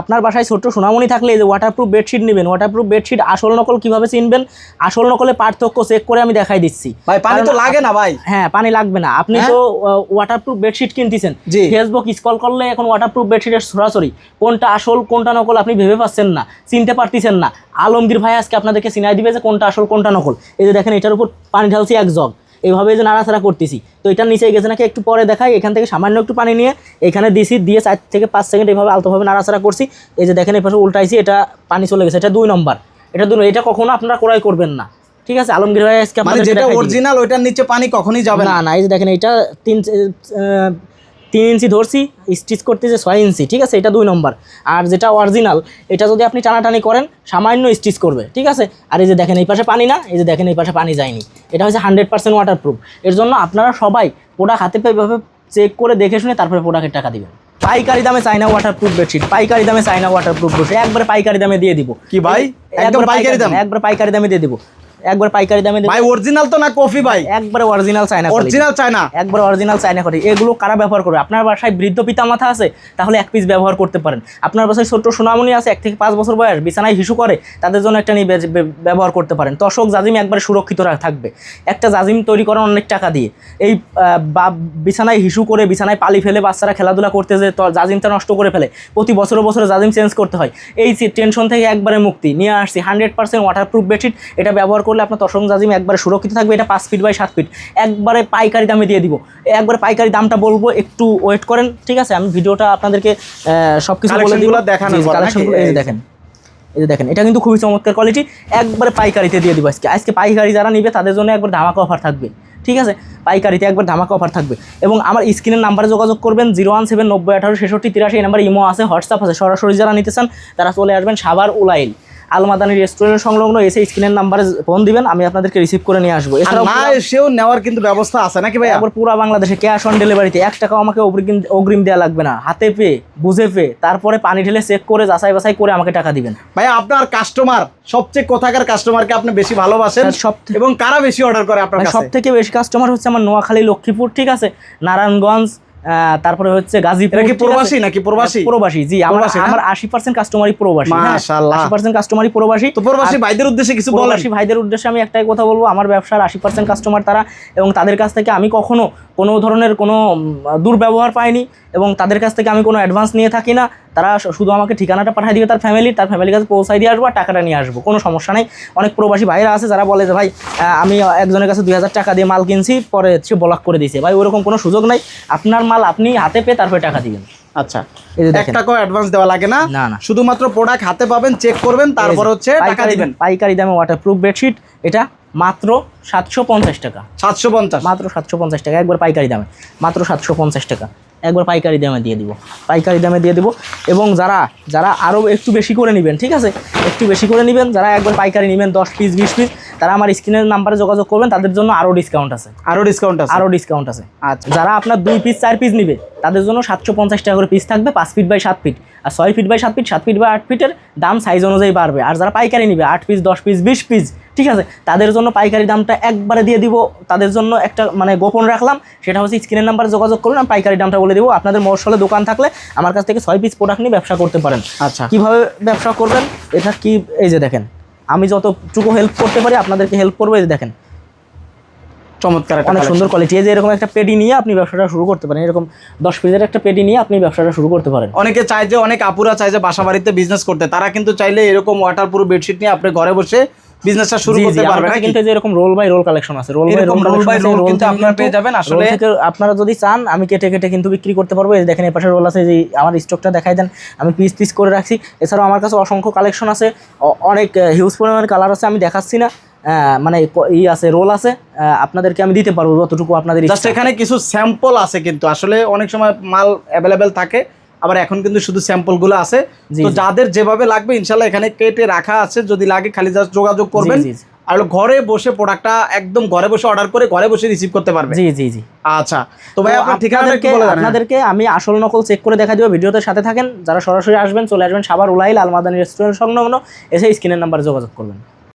আপনার বাসায় ছোট্ট সোনামণি থাকলে এই যে ওয়াটারপ্রুফ বেডশিট নেবেন ওয়াটারপ্রুফ বেডশিট আসল নকল কীভাবে চিনবেন? আসল নকলে পার্থক্য চেক করে আমি দেখাই দিচ্ছি। ভাই পানি তো লাগে না ভাই। হ্যাঁ পানি লাগবে না। আপনি হ্যাঁ? তো ওয়াটারপ্রুফ বেডশিট কিনতেছেন। ফেসবুক স্কল করলে এখন ওয়াটারপ্রুফ বেডশিটের সরাসরি কোনটা আসল কোনটা নকল আপনি ভেবে পাচ্ছেন না চিনতে পারতেছেন না। আলমগীর ভাই আজকে আপনাদেরকে চিনাই দিবে যে কোনটা আসল কোনটা নকল। এই যে দেখেন এটার উপর পানি ঢালছি এক জগ। এইভাবে যে নাড়াচাড়া করতেছি। তো এটা নিচে গেছে নাকি একটু পরে দেখাই এখান থেকে সামান্য একটু পানি নিয়ে এখানে দিছি দিয়ে চার থেকে পাঁচ সেকেন্ড এইভাবে আলতোভাবে নাড়াচাড়া করছি। এই যে দেখেন এই পাশে উল্টাইছি এটা পানি চলে গেছে এটা দুই নম্বর। এটা দু এটা কখনো আপনারা ক্রয় করবেন না। ঠিক আছে আলমগীর ভাই আজকে মানে যেটা অরিজিনাল ওইটার নিচে পানি কখনই যাবে না। না এই যে দেখেন এটা তিন তিন ইঞ্চি ধরছি স্টিচ করতেছে ছয় ইঞ্চি ঠিক আছে? এটা দুই নম্বর। আর যেটা অরিজিনাল এটা যদি আপনি টানাটানি করেন সামান্য স্টিচ করবে ঠিক আছে? আর এই যে দেখেন এই পাশে পানি না এই যে দেখেন এই পাশে পানি যায়নি। এটা হচ্ছে হান্ড্রেড পার্সেন্ট ওয়াটারপ্রুফ এর জন্য আপনারা সবাই প্রোডাক্ট হাতে পেয়ে এভাবে চেক করে দেখে শুনে তারপরে প্রোডাক্টের টাকা দিবেন। পাইকারি দামে চাইনা ওয়াটারপ্রুফ বেডশিট পাইকারি দামে চাইনা ওয়াটারপ্রুফ বেডশিট একবারে পাইকারি দামে দিয়ে দিব। কি ভাই? একবার পাইকারি দাম? একবার পাইকারি দামে দিয়ে দিব। একবার পাইকারি দামে ভাই অরিজিনাল তো না কফি ভাই? একবারে অরিজিনাল quality। Original China? একবার অরিজিনাল চাইনা করে। এগুলো কারা ব্যবহার করবে? আপনার বাসায় বৃদ্ধ পিতা মাথা আছে তাহলে এক পিস ব্যবহার করতে পারেন। আপনার বাসায় ছোট্ট সোনামণি আছে এক থেকে পাঁচ বছর বয়স বিছানায় হিসু করে তাদের জন্য একটা নিয়ে ব্যবহার করতে পারেন। তশক জাজিম একবারে সুরক্ষিত থাকবে। একটা জাজিম তৈরি করেন অনেক টাকা দিয়ে। এই বা- বিছানায় হিসু করে বিছানায় পালি ফেলে বাচ্চারা খেলাধুলা করতে যে ত- জাজিমটা নষ্ট করে ফেলে প্রতি বছরে বছরে জাজিম চেঞ্জ করতে হয়। এই টেনশন থেকে একবারে মুক্তি। নিয়ে আসছি হান্ড্রেড পার্সেন্ট ওয়াটারপ্রুফ বেডশিট এটা ব্যবহার করলে আপনার তসং জাজিম একবারে সুরক্ষিত থাকবে এটা পাঁচ ফিট বাই সাত ফিট একবারে পাইকারি দামে দিয়ে দিব। একবারে পাইকারি দামটা বলব একটু ওয়েট করেন ঠিক আছে? আমি ভিডিওটা আপনাদেরকে সব কিছু বলে দিব? কালেকশনগুলো। দেখেন এই যে দেখেন এটা কিন্তু খুবই চমৎকার কোয়ালিটি একবারে পাইকারিতে দিয়ে দিব আজকে। আজকে পাইকারি যারা নিবে তাদের জন্য একবার ধামাকা অফার থাকবে। ঠিক আছে? পাইকারিতে একবার ধামাকা অফার থাকবে। এবং আমার স্ক্রিনের নাম্বারে যোগাযোগ করবেন জিরো ওয়ান সেভেন নব্বই আঠারো ছেষট্টি তিরাশি এই নাম্বারে ইমো আছে হোয়াটসঅ্যাপ আছে। সরাসরি যারা নিতে চান তারা চলে আসবেন সাবার উলাইল। আলমাদানি রেস্টুরেন্ট সংলগ্ন এসে স্ক্রিনের নাম্বারে ফোন দিবেন আমি আপনাদেরকে রিসিভ করে নিয়ে আসব। আর এছাড়াও না এসেও নেওয়ার কিন্তু ব্যবস্থা আছে নাকি ভাই একবার পুরো বাংলাদেশে ক্যাশ অন ডেলিভারিতে এক টাকাও আমাকে অগ্রিম অগ্রিম দেওয়া লাগবে না। হাতে পেয়ে বুঝে পেয়ে তারপরে পানি ঢেলে চেক করে যাচাই বাছাই করে আমাকে টাকা দিবেন। ভাই আপনার কাস্টমার সবচেয়ে কোথাকার কাস্টমারকে আপনি বেশি ভালোবাসেন সব- এবং কারা বেশি অর্ডার করে আপনার সব থেকে বেশি কাস্টমার হচ্ছে আমার নোয়াখালী লক্ষ্মীপুর ঠিক আছে? নারায়ণগঞ্জ তারপরে হচ্ছে গাজীপুর কি প্রবাসী নাকি প্রবাসী? হ্যাঁ, প্রবাসী। জি আমার আমার আশি পার্সেন্ট কাস্টমারই প্রবাসী। মাশাআল্লাহ। আশি পার্সেন্ট কাস্টমারই প্রবাসী। তো প্রবাসী ভাইদের উদ্দেশ্যে কিছু বলেন। প্রবাসী ভাইদের উদ্দেশ্যে আমি একটাই কথা বলব আমার ব্যবসার আশি পার্সেন্ট কাস্টমার তারা এবং তাদের কাছ থেকে আমি কখনো কোনো ধরনের কোনো দুর্ব্যবহার পাইনি এবং তাদের কাছ থেকে আমি কোনো অ্যাডভান্স নিয়ে থাকি না। তারা শুধু আমাকে ঠিকানাটা পাঠিয়ে দিবে তার ফ্যামিলি তার ফ্যামিলির কাছে পৌঁছাই দিয়ে আসব আর টাকাটা নিয়ে আসব। কোনো সমস্যা নেই। অনেক প্রবাসী ভাইরা আছে যারা বলে যে ভাই আমি একজনের কাছে দুই হাজার টাকা দিয়ে মাল কিনছি পরে সে ব্লক করে দিয়েছে। ভাই ওরকম কোনো সুযোগ নাই। আপনার মাল আপনি হাতে পেয়ে তারপরে টাকা দিবেন। আচ্ছা। এই যে এক টাকাও অ্যাডভান্স দেওয়া লাগে না। শুধুমাত্র প্রোডাক্ট হাতে পাবেন চেক করবেন তারপর হচ্ছে টাকা পাইকারি দিবেন। পাইকারি দামে ওয়াটারপ্রুফ বেডশিট এটা মাত্র সাতশো পঞ্চাশ টাকা। সাতশো পঞ্চাশ। মাত্র সাতশো পঞ্চাশ টাকা একবার পাইকারি দামে। মাত্র সাতশো পঞ্চাশ টাকা। একবার পাইকারি দামে দিয়ে দিব। পাইকারি দামে দিয়ে দিব। এবং যারা যারা আরও একটু বেশি করে নেবেন ঠিক আছে? একটু বেশি করে নেবেন যারা একবার পাইকারি নেবেন দশ পিস বিশ পিস তারা আমার স্ক্রিনের নাম্বারে যোগাযোগ করবেন তাদের জন্য আরও ডিসকাউন্ট আছে। আরও ডিসকাউন্ট আছে? আরও ডিসকাউন্ট আছে। আচ্ছা। যারা আপনার দুই পিস চার পিস নিবে তাদের জন্য সাতশো পঞ্চাশ টাকা করে পিস থাকবে পাঁচ ফিট বাই সাত ফিট আর ছয় ফিট বাই সাত ফিট সাত ফিট বাই আট ফিটের দাম সাইজ অনুযায়ী বাড়বে। আর যারা পাইকারি নিবে আট পিস দশ পিস বিশ পিস ঠিক আছে? তাদের জন্য পাইকারি দামটা একবারে দিয়ে দিব। তাদের জন্য একটা মানে গোপন রাখলাম সেটা হচ্ছে স্ক্রিনের নাম্বারে যোগাযোগ করুন আমি পাইকারি দামটা বলে দিব। আপনাদের মশলে দোকান থাকলে আমার কাছ থেকে ছয় পিস প্রোডাক্ট নিয়ে ব্যবসা করতে পারেন। আচ্ছা। কীভাবে ব্যবসা করবেন এটা কি এই যে দেখেন আমি যতটুকু হেল্প করতে পারি আপনাদেরকে হেল্প করব। দেখেন চমৎকার একটা অনেক সুন্দর কোয়ালিটি এই যে এরকম একটা পেটি নিয়ে আপনি ব্যবসাটা শুরু করতে পারেন। এরকম দশ পিসের একটা পেটি নিয়ে আপনি ব্যবসাটা শুরু করতে পারেন। অনেকে চায় যে অনেক আপুরা চায় যে বাসা বাড়িতে বিজনেস করতে। তারা কিন্তু চাইলে এরকম ওয়াটার প্রুফ বেডশিট নিয়ে আপনি ঘরে বসে বিজনেসটা শুরু করতে পারবেন নাকি? কিন্তু এরকম রোল বাই রোল কালেকশন আছে। Roll by roll by roll কিন্তু আপনারা পেয়ে যাবেন আসলে। আপনারা যদি চান আমি কেটে কেটে কিন্তু বিক্রি করতে পারব। এই দেখেন এই পাশে রোল আছে যে আমার স্টকটা দেখাই দেন। আমি পিস পিস করে রাখছি। এছাড়াও আমার কাছে অসংখ্য কালেকশন আছে। অনেক হিউজ পরিমাণের কালার আছে আমি দেখাচ্ছি না। মানে ই আছে রোল আছে। আপনাদেরকে আমি দিতে পারব যতটুকু আপনাদের জাস্ট এখানে কিছু স্যাম্পল আছে কিন্তু। আসলে অনেক সময় মাল অ্যাভেলেবেল থাকে। আবার এখন কিন্তু শুধু স্যাম্পলগুলো আছে। তো যাদের যেভাবে লাগবে ইনশাল্লাহ এখানে কেটে রাখা আছে। যদি লাগে খালি জাস্ট যোগাযোগ করবেন। আর ঘরে বসে প্রোডাক্টটা একদম ঘরে বসে অর্ডার করে ঘরে বসে রিসিভ করতে পারবে। জি জি জি। আচ্ছা। তো ভাই আপনার হ্যাঁ। আপনাদেরকে আমি আসল নকল চেক করে দেখা দিব। ভিডিওতে সাথে থাকেন। যারা সরাসরি আসবেন চলে আসবেন সাবার উলাইল আলমাদানি রেস্টুরেন্ট সংলগ্ন। এসে স্ক্রিনের নাম্বারে যোগাযোগ করবেন।